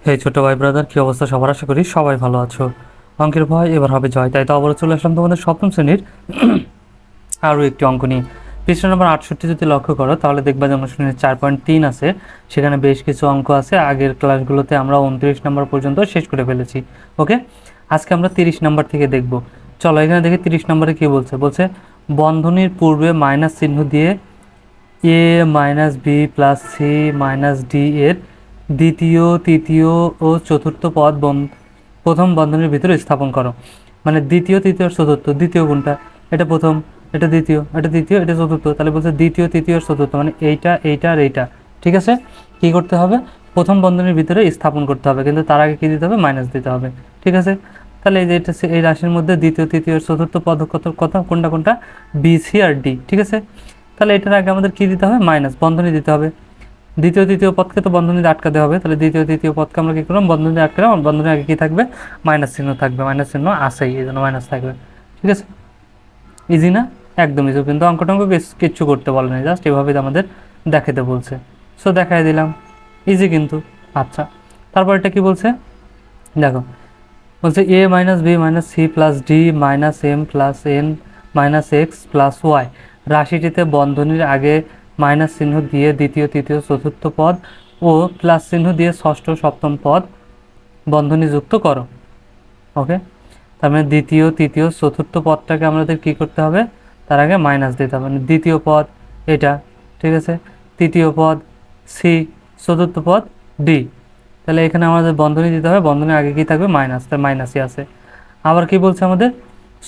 হে ছোট ভাই ব্রাদার কি অবস্থা সবার? আশা করি সবাই ভালো আছো। অঙ্কের ভয় এবার হবে জয়। তাই তো আবার চলে আসলাম তোমাদের সপ্তম শ্রেণির আরও একটি অঙ্ক নিয়ে। পৃষ্ঠা নম্বর আটষট্টি যদি লক্ষ্য করো, তাহলে দেখবা যে অনুশীলনের চার পয়েন্ট তিন আছে। সেখানে বেশ কিছু অঙ্ক আছে। আগের ক্লাসগুলোতে আমরা উনত্রিশ নম্বর পর্যন্ত শেষ করে ফেলেছি। ওকে আজকে আমরা তিরিশ নম্বর থেকে দেখব। চলো, এখানে দেখে তিরিশ নম্বরে কি বলছে? বলছে, বন্ধনীর পূর্বে মাইনাস চিহ্ন দিয়ে A minus B plus C minus D এর দ্বিতীয়, তৃতীয় ও চতুর্থ পদ প্রথম বন্ধনের ভিতরে স্থাপন করো। মানে দ্বিতীয়, তৃতীয় আর চতুর্থ, দ্বিতীয় কোনটা? এটা প্রথম, এটা দ্বিতীয় এটা দ্বিতীয় এটা চতুর্থ। তাহলে বলছে দ্বিতীয়, তৃতীয় আর চতুর্থ মানে এইটা এইটা আর এইটা। ঠিক আছে? কি করতে হবে? প্রথম বন্ধনের ভিতরে স্থাপন করতে হবে, কিন্তু তার আগে কি দিতে হবে? মাইনাস দিতে হবে। ঠিক আছে? তাহলে এই যে এটা এই রাশির মধ্যে দ্বিতীয়, তৃতীয় চতুর্থ পদ কত কত? কোনটা কোনটা? বি সি আর ডি ঠিক আছে? তাহলে এটার আগে আমাদের কি দিতে হবে? মাইনাস বন্ধনী দিতে হবে। দ্বিতীয় তৃতীয় পদকে তো বন্ধনীতে আটকাতে হবে। তাহলে দ্বিতীয় তৃতীয় পদকে আমরা কি করলাম? বন্ধনীতে আটকালাম আর বন্ধনীর আগে কি থাকবে? মাইনাস চিহ্ন থাকবে। মাইনাস চিহ্ন আসেই এই জন্য মাইনাস থাকবে। ঠিক আছে? ইজি না? একদম ইজি কিন্তু অঙ্ক টঙ্ক কিচ্ছু করতে বলে না জাস্ট এভাবে আমাদের দেখাতে বলছে। সো দেখাই দিলাম। ইজি কিন্তু। আচ্ছা। তারপর এটা কি বলছে? দেখো। বলছে A minus B minus C plus D minus M plus N minus X plus Y রাশিটিতে বন্ধনীর আগে মাইনাস চিহ্ন দিয়ে দ্বিতীয়, তৃতীয়, চতুর্থ পদ ও প্লাস চিহ্ন দিয়ে ষষ্ঠ, সপ্তম পদ বন্ধনী যুক্ত করো। ওকে? তার মানে দ্বিতীয়, তৃতীয়, চতুর্থ পদটাকে আমাদের কি করতে হবে? তার আগে মাইনাস দিতে হবে। মানে দ্বিতীয় পদ এটা, ঠিক আছে? তৃতীয় পদ সি চতুর্থ পদ ডি তাহলে এখানে আমাদের বন্ধনী দিতে হবে। বন্ধনীর আগে কি থাকবে? মাইনাস। তার মাইনাসই আছে। আবার কি বলছে আমাদের?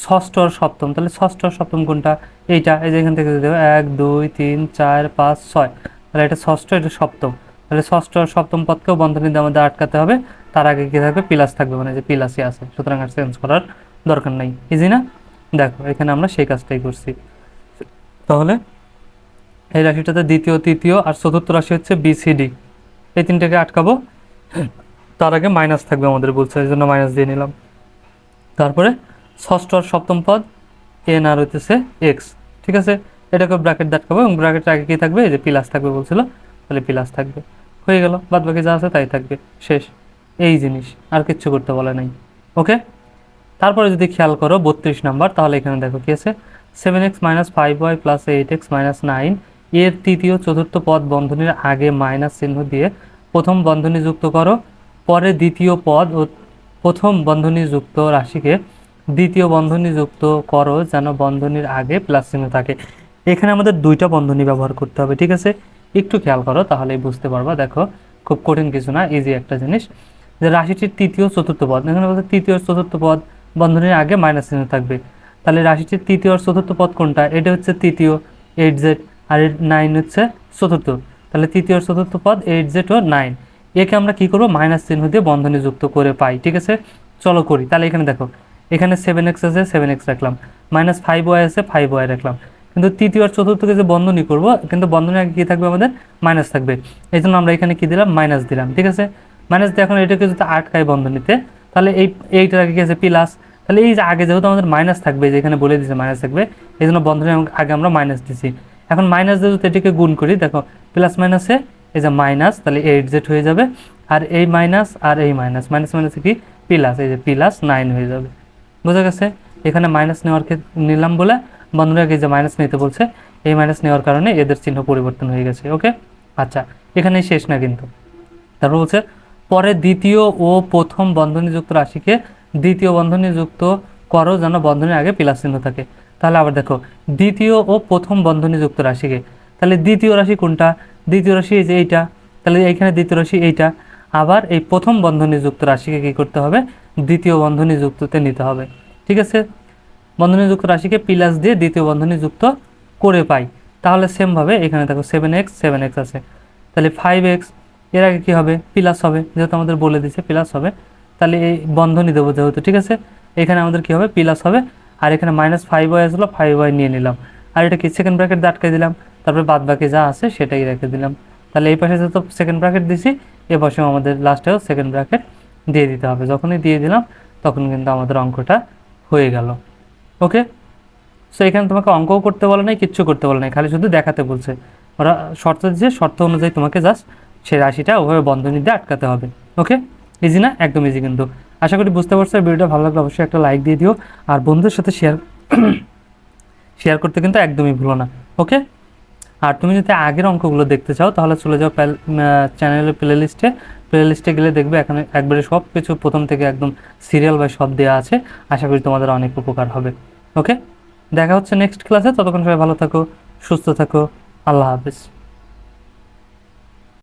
ষষ্ঠ আর সপ্তম। তাহলে ষষ্ঠ আর সপ্তম কোনটা? এইটা, এই যে এখান থেকে হবে এক, দুই, তিন, চার, পাঁচ, ছয়। তাহলে এটা ষষ্ঠ, এটা সপ্তম। তাহলে ষষ্ঠ আর সপ্তম পদকেও বন্ধনী দিয়ে আমাদের আটকাতে হবে। তার আগে কি থাকবে? প্লাস থাকবে মানে যে প্লাসই আছে। সুতরাং আর চেঞ্জ করার দরকার নেই। ইজি না? দেখো, এখানে আমরা সেই কাজটাই করছি। তাহলে এই রাশিটাতে দ্বিতীয়, তৃতীয় আর চতুর্থ রাশি হচ্ছে বিসিডি এই তিনটাকে আটকাবো। তার আগে মাইনাস থাকবে আমাদের বলছে, এই জন্য মাইনাস দিয়ে নিলাম। তারপরে ষষ্ঠ আর সপ্তম পদ এন আর হইতেছে এক্স ঠিক আছে? এটাকে ব্র্যাকেট দাটকাবো এবং ব্র্যাকেটের আগে কি থাকবে? এই যে প্লাস থাকবে বলছিল, তাহলে প্লাস থাকবে। হয়ে গেল বাদ বাকি যা আছে তাই থাকবে। শেষ। এই জিনিস, আর কিচ্ছু করতে বলে নাই। ওকে? তারপরে যদি খেয়াল করো, বত্রিশ নাম্বার, তাহলে এখানে দেখো কি আছে? Seven X minus five Y plus eight X minus nine এর তৃতীয় চতুর্থ পদ বন্ধনীর আগে মাইনাস চিহ্ন দিয়ে প্রথম বন্ধনী যুক্ত করো। পরে দ্বিতীয় পদ ও প্রথম বন্ধনী যুক্ত রাশিকে দ্বিতীয় বন্ধনী যুক্ত করো যেন বন্ধনীর আগে প্লাস চিহ্ন থাকে। এখানে আমাদের দুইটা বন্ধনী ব্যবহার করতে হবে, ঠিক আছে? একটু খেয়াল করো, তাহলেই বুঝতে পারবা। দেখো, খুব কঠিন কিছু না ইজি একটা জিনিস। যে রাশিটির তৃতীয় চতুর্থ পদ, এখানে বলতে তৃতীয় চতুর্থ পদ, বন্ধনীর আগে মাইনাস চিহ্ন থাকবে। তাহলে রাশিটির তৃতীয় আর চতুর্থ পদ কোনটা? এটা হচ্ছে তৃতীয় এইট জেড আর নাইন হচ্ছে চতুর্থ। তাহলে তৃতীয় আর চতুর্থ পদ এইট জেড ও নাইন একে আমরা কি করব? মাইনাস চিহ্ন দিয়ে বন্ধনী যুক্ত করে পাই, ঠিক আছে? চলো করি। তাহলে এখানে দেখো এখানে সেভেন এক্স আছে সেভেন এক্স রাখলাম। মাইনাস ফাইভ ওয়াই আছে ফাইভ ওয়াই রাখলাম। কিন্তু তৃতীয় আর চতুর্থকে যে বন্ধনী করব, কিন্তু বন্ধনী আগে কী থাকবে আমাদের? মাইনাস থাকবে। এই জন্য আমরা এখানে কি দিলাম? মাইনাস দিলাম, ঠিক আছে? মাইনাস দিয়ে এখন এটাকে যদি আটকায় বন্ধনীতে, তাহলে এই, এইটার আগে কি আছে? প্লাস তাহলে এই যে আগে যেহেতু আমাদের মাইনাস থাকবে যেখানে বলে দিয়েছে মাইনাস থাকবে, এই জন্য বন্ধনের আগে আমরা মাইনাস দিছি। এখন মাইনাস দিয়ে যদি এটাকে গুণ করি, দেখো প্লাস মাইনাসে এই যে মাইনাস তাহলে এইট জেড হয়ে যাবে। আর এই মাইনাস আর এই মাইনাস মাইনাস মাইনাসে কি? প্লাস এই যে প্লাস নাইন হয়ে যাবে। বোঝা গেছে, এখানে মাইনাস নেওয়ার নিলাম বলে বন্ধুরা আগে যে মাইনাস নিতে বলছে, এই মাইনাস নেওয়ার কারণে এদের চিহ্ন পরিবর্তন হয়ে গেছে ওকে আচ্ছা এখানেই শেষ না কিন্তু। তারপর বলছে, পরে দ্বিতীয় ও প্রথম বন্ধনীযুক্ত রাশিকে দ্বিতীয় বন্ধনীযুক্ত করো যেন বন্ধনের আগে প্লাস চিহ্ন থাকে। তাহলে আবার দেখো, দ্বিতীয় ও প্রথম বন্ধনীযুক্ত রাশিকে, তাহলে দ্বিতীয় রাশি কোনটা? দ্বিতীয় রাশি এই যে এইটা, তাহলে এইখানে দ্বিতীয় রাশি এইটা আবার এই প্রথম বন্ধনীযুক্ত রাশিকে কী করতে হবে? দ্বিতীয় বন্ধনীযুক্ততে নিতে হবে। ঠিক আছে? বন্ধনীযুক্ত রাশিকে প্লাস দিয়ে দ্বিতীয় বন্ধনীযুক্ত করে পাই। তাহলে সেমভাবে এখানে দেখো সেভেন এক্স সেভেন এক্স আছে। তাহলে ফাইভ এক্সের আগে কী হবে? প্লাস হবে। যেহেতু আমাদের বলে দিচ্ছে প্লাস হবে। তাহলে এই বন্ধনী দেবো যেহেতু, ঠিক আছে? এখানে আমাদের কী হবে? প্লাস হবে। আর এখানে মাইনাস ফাইভ ওয়াই আসলো ফাইভ ওয়াই নিয়ে নিলাম। আর এটা কি সেকেন্ড ব্র্যাকেট দিয়ে আটকে দিলাম। তারপরে বাদ বাকি যা আছে সেটাই রেখে দিলাম। তাহলে এই পাশে তো সেকেন্ড ব্র্যাকেট দিছি এ পাশেও আমাদের লাস্টেও সেকেন্ড ব্র্যাকেট দিয়ে দিতে হবে। যখনই দিয়ে দিলাম, তখন কিন্তু আমাদের অঙ্কটা হয়ে গেল। ওকে সো এখানে তোমাকে অঙ্কও করতে বলে নাই, কিচ্ছু করতে বলে নাই, খালি শুধু দেখাতে বলছে। ওরা শর্ত দিচ্ছে শর্ত অনুযায়ী তোমাকে জাস্ট সেই রাশিটা ওভাবে বন্ধনী দিয়ে আটকাতে হবে। ওকে ইজি না? একদম ইজি কিন্তু। আশা করি বুঝতে পারছ ভিডিওটা ভালো লাগলে অবশ্যই একটা লাইক দিয়ে দিও। আর বন্ধুদের সাথে শেয়ার শেয়ার করতে কিন্তু একদমই ভুলো না। ওকে আর তুমি যদি আগের অঙ্কগুলো দেখতে চাও, তাহলে চলে যাও চ্যানেলের প্লে লিস্টে প্লে লিস্টে গেলে দেখবে এখানে একবারে সব কিছু প্রথম থেকে একদম সিরিয়াল বাই সব দেওয়া আছে। আশা করি তোমাদের অনেক উপকার হবে। ওকে দেখা হচ্ছে নেক্সট ক্লাসে ততক্ষণ সবাই ভালো থাকো, সুস্থ থাকো। আল্লাহ হাফিজ।